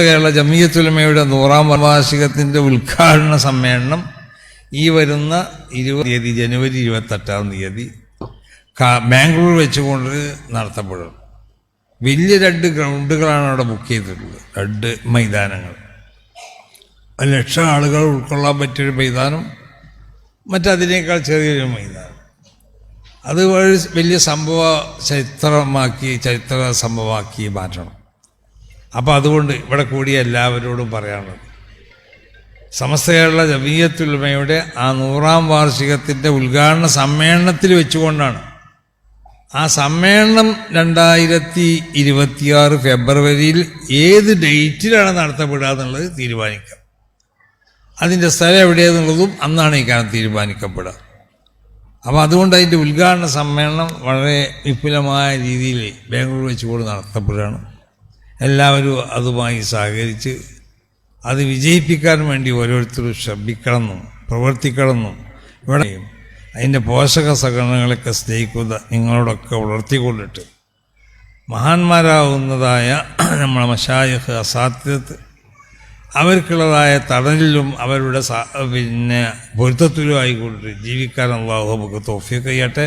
കേരള ജമിയത്തുലമയുടെ നൂറാം വാർഷികത്തിന്റെ ഉദ്ഘാടന സമ്മേളനം ഈ വരുന്ന ഇരുപത് തീയതി ജനുവരി ഇരുപത്തെട്ടാം തീയതി ബാംഗ്ലൂർ വെച്ചുകൊണ്ട് നടത്തപ്പെടും. വലിയ രണ്ട് ഗ്രൗണ്ടുകളാണ് അവിടെ ബുക്ക് ചെയ്തിട്ടുള്ളത്. രണ്ട് മൈതാനങ്ങൾ. ലക്ഷം ആളുകൾ ഉൾക്കൊള്ളാൻ പറ്റിയൊരു മൈതാനം മറ്റതിനേക്കാൾ ചെറിയൊരു മൈതാനം. അത് വലിയ സംഭവ ചരിത്രമാക്കി ചരിത്ര സംഭവമാക്കി മാറ്റണം. അപ്പോൾ അതുകൊണ്ട് ഇവിടെ കൂടിയ എല്ലാവരോടും പറയാനുള്ളത്. സമസ്ത കേരള ജമീയത്തുൽമയുടെ ആ നൂറാം വാർഷികത്തിന്റെ ഉദ്ഘാടന സമ്മേളനത്തിൽ വെച്ചുകൊണ്ടാണ്. ആ സമ്മേളനം രണ്ടായിരത്തി ഇരുപത്തിയാറ് ഫെബ്രുവരിയിൽ ഏത് ഡേറ്റിലാണ് നടത്തപ്പെടുക എന്നുള്ളത് തീരുമാനിക്കാം. അതിന്റെ സ്ഥലം എവിടെയെന്നുള്ളതും അന്നാണ് ഈ കാലം തീരുമാനിക്കപ്പെടുക. അപ്പോൾ അതുകൊണ്ട് അതിന്റെ ഉദ്ഘാടന സമ്മേളനം വളരെ വിപുലമായ രീതിയിൽ ബാംഗ്ലൂർ വെച്ചുകൊണ്ട് നടത്തപ്പെടുകയാണ്. എല്ലാവരും അതുമായി സഹകരിച്ച് അത് വിജയിപ്പിക്കാൻ വേണ്ടി ഓരോരുത്തരും ശ്രമിക്കണമെന്നും പ്രവർത്തിക്കണമെന്നും ഇവിടെ അതിന്റെ പോഷക സംഘടനകളൊക്കെ സ്നേഹിക്കുന്ന നിങ്ങളോടൊക്കെ വളർത്തിക്കൊണ്ടിട്ട് മഹാന്മാരാവുന്നതായ നമ്മളെ മഷായഹ് അസാധ്യത്ത് അവർക്കുള്ളതായ തടലിലും അവരുടെ പിന്നെ പൊരുത്തത്തിലും ആയിക്കൊണ്ട് ജീവിക്കാൻ അള്ളാഹു നമുക്ക് തോഫിയൊക്കെ ചെയ്യട്ടെ.